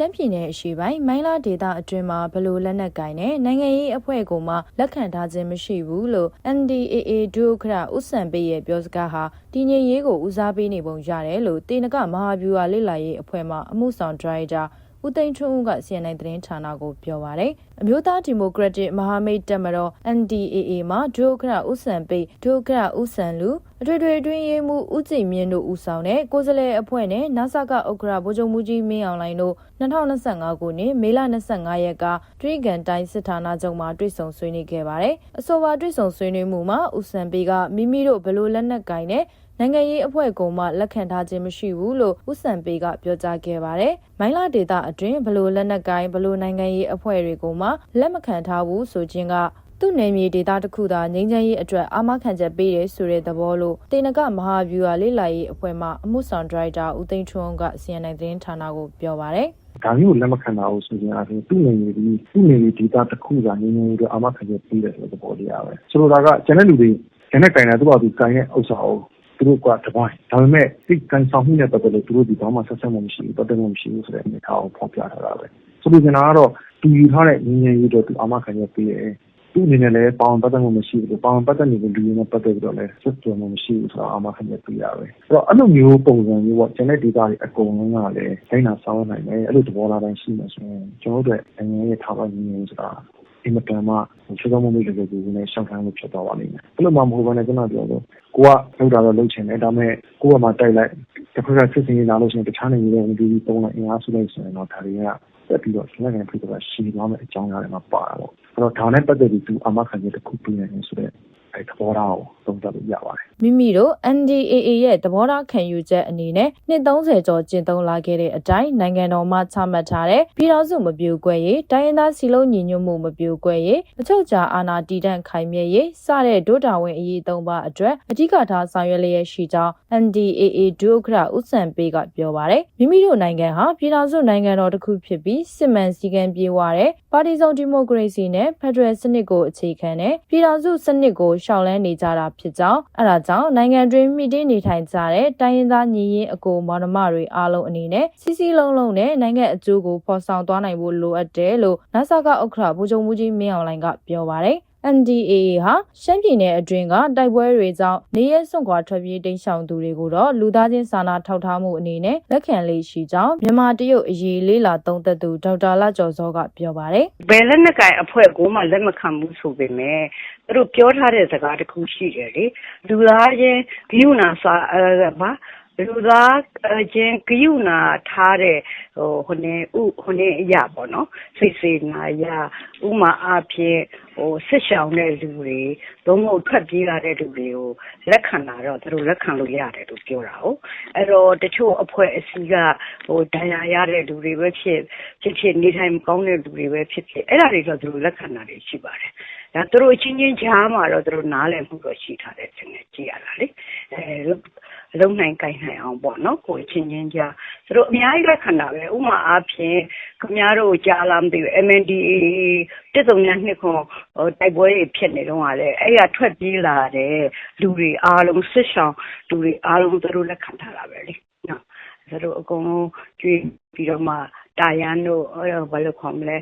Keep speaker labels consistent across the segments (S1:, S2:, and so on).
S1: ရှမ်းပြည်နယ်အရှေ့ပိုင်းမိုင်းလာဒေသအတွင်းမှာဘလို့လက်နက်ကင်နဲ့နိုင်ငံရေးအဖွဲ့ကိုမှလက်ခံထားခြင်းမရှိဘူးလို့ NDAA ဒုဥက္ခရာဥစံပေးရဲ့ပြောစကားဟာ တည်ငြိမ်ရေးကိုဦးစားပေးနေပုံရတယ်လို့တေနကမဟာဗျူဟာလေ့လာရေးအဖွဲ့မှအမှုဆောင်ဒရိုက်တာဦးသိန်းထွန်းဦးက CNN သတင်းဌာနကိုပြောပါရယ်အမျိုးသားဒီမိုကရက်တစ်မဟာမိတ်တပ်မတော် NDAA မှာဒုဥက္ခရာဥစံပိတ်ဒုဥက္ခရာဥစံလူအထွေထွေအတွင်းရေးမှူးဦးကြည်မြင့်တို့ဦးဆောင်တဲ့ကိုယ်စားလှယ်အဖွဲ့နဲ့နာဆာကဥက္ခရာဗိုလ်ချုပ်မှုကြီးမင်းအောင်လှိုင်တို့2025ခုနှစ်မေလ25ရက်ကတွိဂန်တိုင်းစစ်ဌာနချုပ်မှာတွေ့ဆုံဆွေးနွေးခဲ့ပါတယ်။အဆိုပါတွေ့ဆုံဆွေးနွေးမှုမှာဦးစံပေကမိမိတို့ဘလို့လက်နက်ကင်နဲ့ နိုင်ငံရေးအဖွဲ့ကမှလက်ခံထားခြင်းမရှိဘူးလို့ဦးစံပေကပြောကြားခဲ့ပါတယ်။မိုင်းလာဒေတာအတွင်းဘလို့လက်နက်ကိုင်းဘလို့နိုင်ငံရေးအဖွဲ့တွေကမှလက်မခံထားဘူးဆိုခြင်းကသူ့နယ်မြေဒေသတစ်ခုသာငြိမ်းချမ်းရေးအတွက်အာမခံချက်ပေးတယ်ဆိုတဲ့သဘောလို့တေနကမဟာဗျူဟာလေ့လာရေးအဖွဲ့မှအမှုဆောင်ဒရိုက်တာဦးသိန်းထွန်းက CNN သတင်းဌာနကိုပြောပါတယ်။
S2: ဒါမျိုးလက်မခံတာကိုဆိုရင်အရင်သူ့နေနေဒီသူ့နေနေဒေတာတစ်ခုသာငြိမ်းချမ်းရေးအတွက်အာမခံချက်ပေးတယ်ဆိုတဲ့သဘောတရားပဲ။ဆိုလိုတာကကျန်တဲ့လူတွေကျန်တဲ့တိုင်တာသူ့ဘာသူတိုင်ရဲ့ဥစ္စာကို သူတို့ကတပိုင်းဒါပေမဲ့ဒီကန်ဆောင်မှုနဲ့ပတ်သက်လို့သူတို့ဒီဘာမှဆက်ဆက်မှုမရှိဘူးပတ်သက်မှုမရှိဘူးဆိုတဲ့အနေအထားကိုဖော်ပြထားတာပဲဆိုလိုချင်တာကတော့သူယူထားတဲ့ငြင်းငြင်းရေးတော့သူအမခံရပေးတယ်သူအနေနဲ့လည်းပေါင်ပတ်သက်မှုမရှိဘူးပေါင်ပတ်သက်နေတဲ့လူတွေနဲ့ပတ်သက်ပြီးတော့လည်းဆက်သွယ်မှုမရှိဘူးဆိုတော့အမခံရပေးရပဲအဲ့တော့အဲ့လိုမျိုးပုံစံမျိုးပေါ့ genetic data တွေအကုန်လုံးကလည်းတိုင်းနာဆောင်းနိုင်တယ်အဲ့လိုသဘောထားတိုင်းရှိမှဆိုရင်ကျွန်တော်တို့အနေနဲ့ထားပါငြင်းငြင်းဆိုတာအင် မတန်မှချောမွေးလေးတွေကိုနဲ့ရှောက်ခံလို့ဖြစ်သွားပါလိမ့်မယ်။အဲ့လိုမှမဟုတ်ဘဲနဲ့ကျွန်တော်ပြောလို့ကိုကလောက်တာတော့လုပ်ချင်တယ်ဒါပေမဲ့ကိုကမှတိုက်လိုက်တစ်ခါကစစ်စင်လာလို့ရှိရင်တခြားနိုင်ငံတွေဝင်ပြီးပုံလိုက်အင်အားစုလိုက်ဆိုရင်တော့ဒါတွေကတက်ပြီးတော့ဆက်လက်ကနေဖြစ်တော့ရှည်သွားမယ့်အကြောင်းအရာတွေမှာပါတော့အဲ့တော့ဒါနဲ့ပတ်သက်ပြီးသူအမခံချက်တစ်ခုပြနေတယ်ဆိုတော့ အဲသဘောထားကိုသုံးသပ်လို့ရပါတယ်
S1: မိမိတို့ NDAA ရဲ့သဘောထားခံယူချက်အနေနဲ့နှစ်30ကျော်ကျင့်သုံးလာခဲ့တဲ့အတိုင်းနိုင်ငံတော်မှချမှတ်ထားတဲ့ပြည်တော်စုမပြိုကွဲရေးတိုင်းရင်းသားစီလုံးညီညွတ်မှုမပြိုကွဲရေးအချုပ်ချာအာဏာတည်တံ့ခိုင်မြဲရေးစတဲ့ဒုတာဝန်အရေးသုံးပါအတွက်အဓိကထားဆောင်ရွက်လျက်ရှိကြောင်း NDAA ဒုဥက္ကဋ္ဌဦးစံပေးကပြောပါတယ်မိမိတို့နိုင်ငံဟာပြည်တော်စုနိုင်ငံတော်တစ်ခုဖြစ်ပြီးစစ်မှန်စည်းကမ်းပြေဝတဲ့ပါတီစုံဒီမိုကရေစီနဲ့ဖက်ဒရယ်စနစ်ကိုအခြေခံတဲ့ပြည်တော်စုစနစ်ကိုရှောင်လန်းနေကြတာဖြစ်ကြောင်းအဲဒါကြောင့်နိုင်ငံတွင်းမိတင်းနေထိုင်ကြတဲ့တိုင်းရင်းသားညီရင်အကိုမောင်နှမတွေအားလုံးအနေနဲ့စီစီလုံးလုံးနဲ့နိုင်ငံအကျိုးကိုဖော်ဆောင်သွားနိုင်ဖို့လိုအပ်တယ်လို့နာဆာကဥက္ခရာဗိုလ်ချုပ်မှုကြီးမင်းအောင်လှိုင်ကပြောပါတယ် NDAA ဟာရှမ်းပြည်နယ်အတွင်းကတိုက်ပွဲတွေကြောင့်နေရဲစွန့်ခွာထွက်ပြေးတိမ်းရှောင်သူတွေကိုတော့လူသားချင်းစာနာထောက်ထားမှုအနေနဲ့လက်ခံလေးရှိကြောင်းမြန်မာတရုတ်အရေးလေးလာသုံးသက်သူဒေါက်တာလကျော်စောကပြောပါတယ်။
S3: ဘယ်လက်နက်ကိုင်အဖွဲ့ကိုမှလက်မခံဘူးဆိုပေမဲ့သူတို့ပြောထားတဲ့စကားတစ်ခုရှိတယ်လေလူသားချင်းဂိယူနာစာအဲဘာလူသားချင်းဂယုနာထားတဲ့ဟိုဟိုနေဥဟိုနေအရာပေါ့နော်စိတ်စေနာရဥမာအဖြစ် ဟိုဆစ်ရှောင်တဲ့လူတွေသုံးဖို့ထွက်ပြေးလာတဲ့လူတွေကို လက်ခံတာတော့ သူတို့ လက်ခံလို့ရတယ်လို့ ပြောတာဟုတ်အဲ့တော့ တချို့အဖွဲ့အစည်းကဟိုဒဏ်ရာရတဲ့လူတွေပဲဖြစ်ဖြစ်ဖြစ်နေထိုင်ကောင်းတဲ့လူတွေပဲဖြစ်ဖြစ် အဲ့ဒါတွေတော့ သူတို့ လက်ခံတာတွေ ရှိပါတယ်ဒါသူတို့အချင်းချင်းကြားမှာတော့ သူတို့ နားလည်မှုတော့ ရှိထားတယ်တင်ကြည့်ရတာလေအဲလုံနိုင်ကြိုင်နိုင်အောင်ပေါ့နော် ကိုချင်းချင်းကြား သူတို့ အများကြီး လက်ခံတာပဲဥမာအားဖြင့် ခင်ဗျားတို့ ကြားလားမသိဘူး MNDA တစ်စုံညာနှစ်ခွန်ဟို တိုက်ပွဲတွေဖြစ်နေတော့ကလည်းအဲ့ရထွက်ပြေးလာတဲ့လူတွေအားလုံးဆစ်ဆောင်လူတွေအားလုံးသူတို့လက်ခံထားတာပဲလေနော်သူတို့အကုန်လုံးကြွေးပြီးတော့မှတာယန်တို့ဘာလို့ခေါ်မလဲ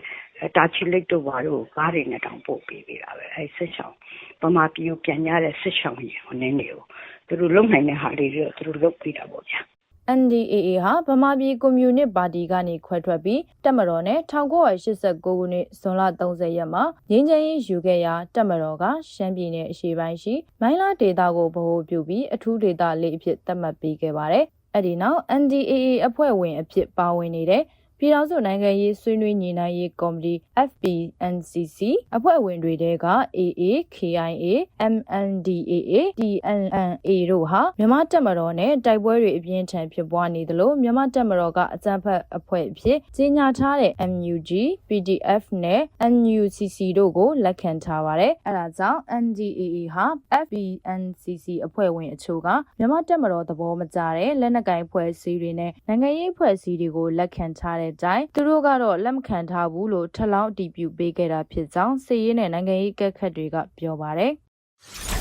S3: တာချီလိတ်တို့ဘာလို့ကားတွေနဲ့တောင်ပို့ပေးပေးတာပဲအဲဆစ်ဆောင်ပမာပြူပြန်ရတဲ့ဆစ်ဆောင်ကြီးဟိုနည်းနေကိုသူတို့လုံနိုင်တဲ့ဟာလေးတွေသူတို့လုပ်ပေးတာပေါ့ဗျာ
S1: NDAA ဟာဗမာပြည်ကွန်မြူနစ်ပါတီကနေခွဲထွက်ပြီးတက်မတော်နဲ့1989ခုနှစ်ဇွန်လ30ရက်မှာငင်းချမ်းရေးယူခဲ့ရာတက်မတော်ကရှမ်းပြည်နယ်အရှေ့ပိုင်းရှိမိုင်းလာဒေသကိုဗဟိုပြုပြီးအထူးဒေသလေးအဖြစ်သတ်မှတ်ပေးခဲ့ပါတယ်။အဲဒီနောက် NDAA အဖွဲ့ဝင်အဖြစ်ပါဝင်နေတဲ့ ပြည်ထောင်စုနိုင်ငံရေးဆွေးနွေးညှိနှိုင်းရေးကော်မတီ FPNCC အဖွဲ့ဝင်တွေတဲက AA, KIA, MNDAA, TNNA တို့ဟာမြန်မာတပ်မတော်နဲ့တိုက်ပွဲတွေအပြင်းထန်ဖြစ်ပွားနေသလိုမြန်မာတပ်မတော်ကအကြမ်းဖက်အဖွဲ့အဖြစ်ကြီးညာထားတဲ့ MUG, PDF နဲ့ NUCC တို့ကိုလက်ခံထားပါတယ်။အဲဒါကြောင့် NDAA ဟာ FPNCC အဖွဲ့ဝင်အချို့ကမြန်မာတပ်မတော်သဘောမကျတဲ့လက်နက်ကိုင်ဖွဲ့စည်းတွေနဲ့နိုင်ငံရေးဖွဲ့စည်းတွေကိုလက်ခံထားတဲ့တဲ့အတိုင်းသူတို့ကတော့လက်မခံထားဘူးလို့ထပ်လောင်းအတည်ပြုပေးခဲ့တာဖြစ်ကြောင်းစစ်ရေးနဲ့နိုင်ငံရေးကက်ခတ်တွေကပြောပါတယ်။